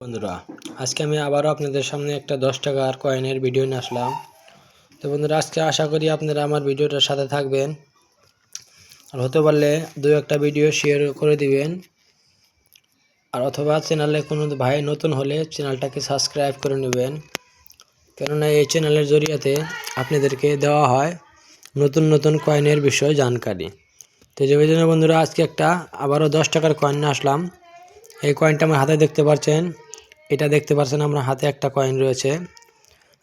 বন্ধুরা, আজকে আমি আবারও আপনাদের সামনে একটা দশ টাকার কয়েনের ভিডিও নিয়ে আসলাম। তো বন্ধুরা, আজকে আশা করি আপনারা আমার ভিডিওটার সাথে থাকবেন। আর হতে পারলে দু একটা ভিডিও শেয়ার করে দিবেন। আর অথবা চ্যানেলে কোনো ভাই নতুন হলে চ্যানেলটাকে সাবস্ক্রাইব করে নেবেন। কেননা এই চ্যানেলের জরিয়াতে আপনাদেরকে দেওয়া হয় নতুন নতুন কয়েনের বিষয়ে জানকারি। তো যে বন্ধুরা, আজকে একটা আবারও দশ টাকার কয়েন আসলাম। এই কয়েনটা আমার হাতে দেখতে পাচ্ছেন। এটা দেখতে পাচ্ছেন আমরা হাতে একটা কয়েন রয়েছে।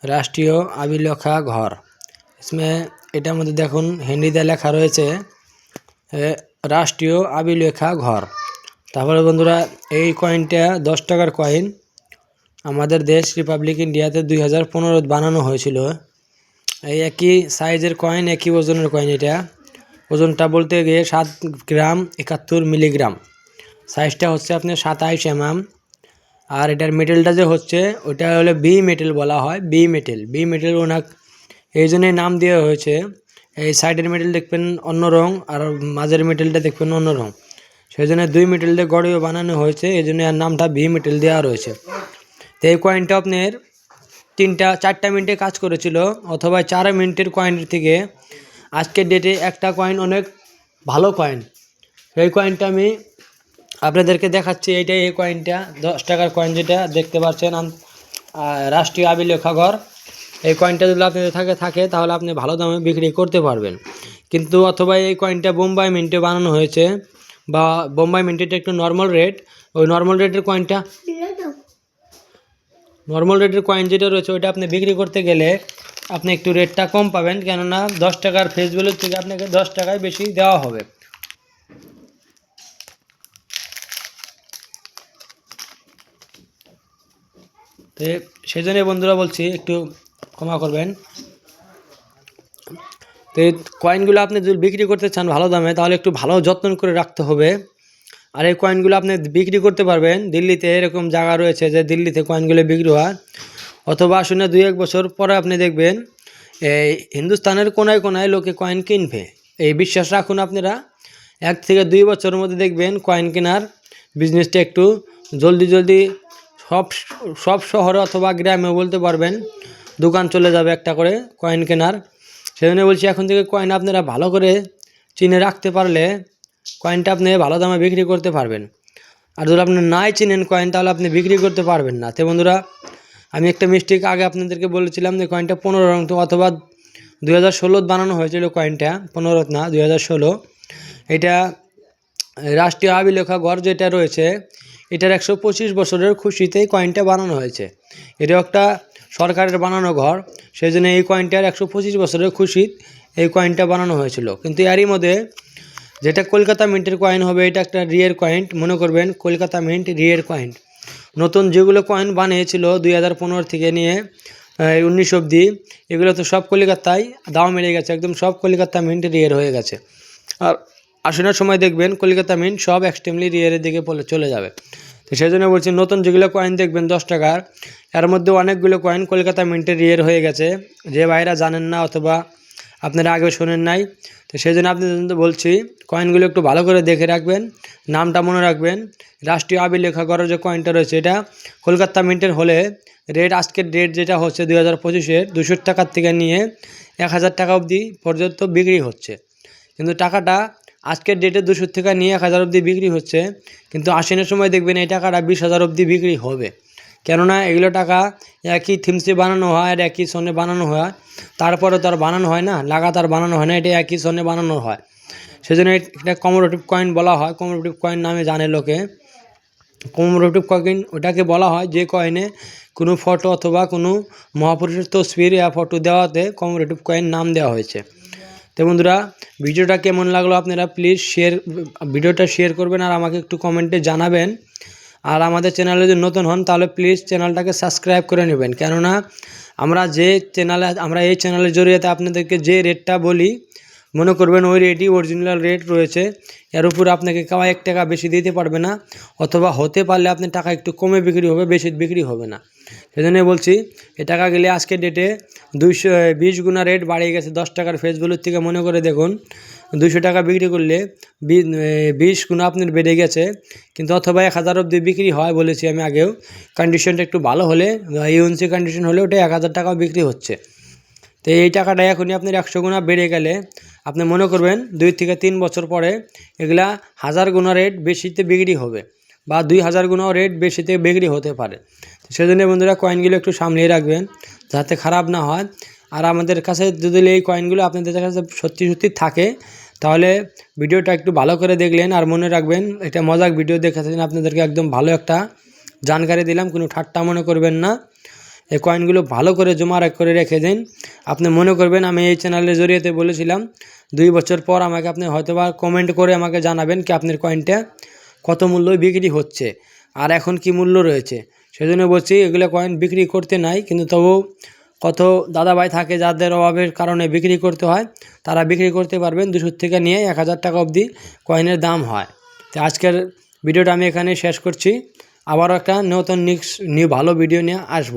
রাষ্ট্রীয় আবিলেখা ঘর। ইসমে এটার মধ্যে দেখুন, হিন্দিতে লেখা রয়েছে রাষ্ট্রীয় আবিলেখা ঘর। তারপরে বন্ধুরা, এই কয়েনটা দশ টাকার কয়েন আমাদের দেশ রিপাবলিক ইন্ডিয়াতে দুই হাজার পনেরো বানানো হয়েছিল। এই একই সাইজের কয়েন একই ওজনের কয়েন এটা। ওজনটা বলতে গিয়ে সাত গ্রাম একাত্তর মিলিগ্রাম। সাইজটা হচ্ছে আপনার সাতাইশ এমাম আর এটার মেটেলটা যে হচ্ছে, ওটা হলো বি মেটেল বলা হয় বি মেটেল বি মেটেল ওনার এই জন্যই নাম দেওয়া হয়েছে। এই সাইডের মেটেল দেখবেন অন্য রং, আর মাঝের মেটেলটা দেখবেন অন্য রং। সেই জন্য দুই মেটেল দিয়ে গড়িও বানানো হয়েছে, এই জন্য এর নামটা বি মেটেল দেওয়া রয়েছে। তো এই কয়েনটা আপনার তিনটা, চারটা মিনিটে কাজ করেছিল, অথবা চার মিনিটের কয়েনের থেকে। আজকের ডেটে একটা কয়েন অনেক ভালো কয়েন এই কয়েনটা আমি আপনাদেরকে দেখাচ্ছি এইটাই এই কয়েনটা দশ টাকার কয়েন যেটা, দেখতে পাচ্ছেন রাষ্ট্রীয় আবিলেখা ঘর। এই কয়েনটা যদি আপনাদের থাকে থাকে, তাহলে আপনি ভালো দামে বিক্রি করতে পারবেন। কিন্তু অথবা এই কয়েনটা বোম্বাই মিন্টে বানানো হয়েছে, বা বোম্বাই মিন্টেটা একটু নর্মাল রেট ওই নর্মাল রেটের কয়েনটা নর্মাল রেটের কয়েন যেটা রয়েছে, ওইটা আপনি বিক্রি করতে গেলে আপনি একটু রেটটা কম পাবেন। কেননা দশ টাকার ফেস ভ্যালুর থেকে আপনাকে দশ টাকায় বেশি দেওয়া হবে। তো সেই জন্য বন্ধুরা বলছি, একটু ক্ষমা করবেন। তো এই কয়েনগুলো আপনি যদি বিক্রি করতে চান ভালো দামে, তাহলে একটু ভালো যত্ন করে রাখতে হবে। আর এই কয়েনগুলো আপনি বিক্রি করতে পারবেন, দিল্লিতে এরকম জায়গা রয়েছে যে দিল্লিতে কয়েনগুলো বিক্রি হয়। অথবা শুনে দুই এক বছর পরে আপনি দেখবেন, এই হিন্দুস্তানের কোনায় কোনায় লোকে কয়েন কিনবে। এই বিশ্বাস রাখুন আপনারা, এক থেকে দুই বছরের মধ্যে দেখবেন কয়েন কেনার বিজনেসটা একটু জলদি জলদি সব সব শহরে অথবা গ্রামে বলতে পারবেন, দোকান চলে যাবে একটা করে, কয়েন কেনার। সেজন্য বলছি এখন থেকে কয়েন আপনারা ভালো করে চিনে রাখতে পারলে কয়েনটা আপনি ভালো দামে বিক্রি করতে পারবেন। আর যদি আপনি নাই চিনেন কয়েন, তাহলে আপনি বিক্রি করতে পারবেন না। তো বন্ধুরা, আমি একটা মিস্টেক আগে আপনাদেরকে বলেছিলাম যে কয়েনটা পনেরো রং অথবা দু হাজার বানানো হয়েছিল কয়েনটা পনেরো না দু হাজার ষোলো। এটা রাষ্ট্রীয় আবিলেখা ঘর যেটা রয়েছে এটার একশো পঁচিশ বছরের খুশিতেই কয়েনটা বানানো হয়েছে। এটা একটা সরকারের বানানো ঘর সেই জন্য এই কয়েনটার একশো পঁচিশ বছরের খুশিত এই কয়েনটা বানানো হয়েছিল। কিন্তু এরই মধ্যে যেটা কলকাতা মিন্টের কয়েন হবে, এটা একটা রিয়ের কয়েন মনে করবেন কলকাতা মিন্ট রিয়ের কয়েন নতুন যেগুলো কয়েন বানিয়েছিল দুই হাজার পনেরো থেকে নিয়ে উনিশ অবধি, এগুলো তো সব কলিকাতায় দাম মেরে গেছে, একদম সব কলিকাতা মিন্ট রিয়ের হয়ে গেছে। আর আসনের সময় দেখবেন কলকাতা মিন্ট সব এক্সট্রিমলি রিয়ারের দিকে চলে যাবে। তো সেই জন্য বলছি, নতুন যেগুলো কয়েন দেখবেন, দশ টাকার, এর মধ্যে অনেকগুলো কয়েন কলকাতা মিন্টের রিয়ের হয়ে গেছে। যে ভাইরা জানেন না অথবা আপনারা আগে শোনেন নাই, তো সেই জন্য জন্য বলছি কয়েনগুলো একটু ভালো করে দেখে রাখবেন, নামটা মনে রাখবেন। রাষ্ট্রীয় আবিলেখা করার যে কয়েনটা রয়েছে, এটা কলকাতা মিন্টের হলে রেট আজকের রেট যেটা হচ্ছে দুই হাজার পঁচিশের, দুশো টাকার থেকে নিয়ে এক হাজার টাকা অবধি পর্যন্ত বিক্রি হচ্ছে। কিন্তু টাকাটা আজকের ডেটে দুশো থেকে নিয়ে এক হাজার অবধি বিক্রি হচ্ছে, কিন্তু আশ্বিনের সময় দেখবেন এই টাকাটা বিশ হাজার অবধি বিক্রি হবে। কেননা এগুলো টাকা একই থিমসে বানানো হয় আর একই সনে বানানো হয় তারপরে তো আর বানানো হয় না, লাগাতার বানানো হয় না, এটা একই সনে বানানো হয়। সেজন্য এটা কমোডেটিভ কয়েন বলা হয় কমোডেটিভ কয়েন নামে জানে লোকে। কমোডেটিভ কয়েন ওটাকে বলা হয় যে কয়েনে কোনো ফটো অথবা কোনো মহাপুরুষের তসবির ফটো দেওয়াতে কমোডেটিভ কয়েন নাম দেওয়া হয়েছে। তো বন্ধুরা, ভিডিওটা কেমন লাগল আপনারা প্লিজ শেয়ার ভিডিওটা শেয়ার করবেন আর আমাকে একটু কমেন্টে জানাবেন। আর আমাদের চ্যানেলে যদি নতুন হন, তাহলে প্লিজ চ্যানেলটাকে সাবস্ক্রাইব করে নেবেন। কেননা, আমরা যে চ্যানেলে আমরা এই চ্যানেলের জরিয়াতে আপনাদেরকে যে রেটটা বলি, মনে করবেন ওই রেটই অরিজিনাল রেট রয়েছে। এর উপর আপনাকে কেউ এক টাকা বেশি দিতে পারবে না, অথবা হতে পারলে আপনি টাকা একটু কমে বিক্রি হবে, বেশি বিক্রি হবে না। সেজন্য বলছি এ টাকা গেলে আজকের ডেটে দুইশো বিশ গুণা রেট বাড়িয়ে গেছে দশ টাকার ফেস ভ্যালুর থেকে মনে করে দেখুন দুশো টাকা বিক্রি করলে বিশ গুণ আপনার বেড়ে গেছে, কিন্তু অথবা এক হাজার অবধি বিক্রি হয় বলেছি আমি আগেও কন্ডিশনটা একটু ভালো হলে ইউএনসি কন্ডিশন হলে ওটা এক হাজার টাকাও বিক্রি হচ্ছে। তো এই টাকাটা এখনই আপনার একশো গুণা বেড়ে গেলে আপনি মনে করবেন দুই থেকে তিন বছর পরে এগুলা হাজার গুণা রেট বেশিতে বিক্রি হবে। বা দুই হাজার গুণাও রেট বেশিতে বিক্রি হতে পারে। সেজন্য বন্ধুরা কয়েনগুলো একটু সামলিয়ে রাখবেন, যাতে খারাপ না হয়। আর আমাদের কাছে যদি এই কয়েনগুলো আপনাদের কাছে সত্যি সত্যি থাকে, তাহলে ভিডিওটা একটু ভালো করে দেখলেন আর মনে রাখবেন, এটা মজাক ভিডিও দেখাচ্ছেন আপনাদেরকে একদম ভালো একটা জানকারি দিলাম, কোনো ঠাট্টা মনে করবেন না। এই কয়েনগুলো ভালো করে জমা করে রেখে দিন। আপনি মনে করবেন, আমি এই চ্যানেলের জরিয়েতে বলেছিলাম, দুই বছর পর আমাকে আপনি হয়তোবা কমেন্ট করে আমাকে জানাবেন কি আপনার কয়েনটা কত মূল্য বিক্রি হচ্ছে, আর এখন কি মূল্য রয়েছে? সেই জন্য বলছি, এগুলো কয়েন বিক্রি করতে নাই, কিন্তু তবু কত দাদাভাই থাকে যাদের অভাবের কারণে বিক্রি করতে হয়, তারা বিক্রি করতে পারবেন দুশো থেকে নিয়ে এক হাজার টাকা অবধি কয়েনের দাম হয়। তো আজকের ভিডিওটা আমি এখানে শেষ করছি। আবারও একটা নতুন নিক্স নিউ ভালো ভিডিও নিয়ে আসব।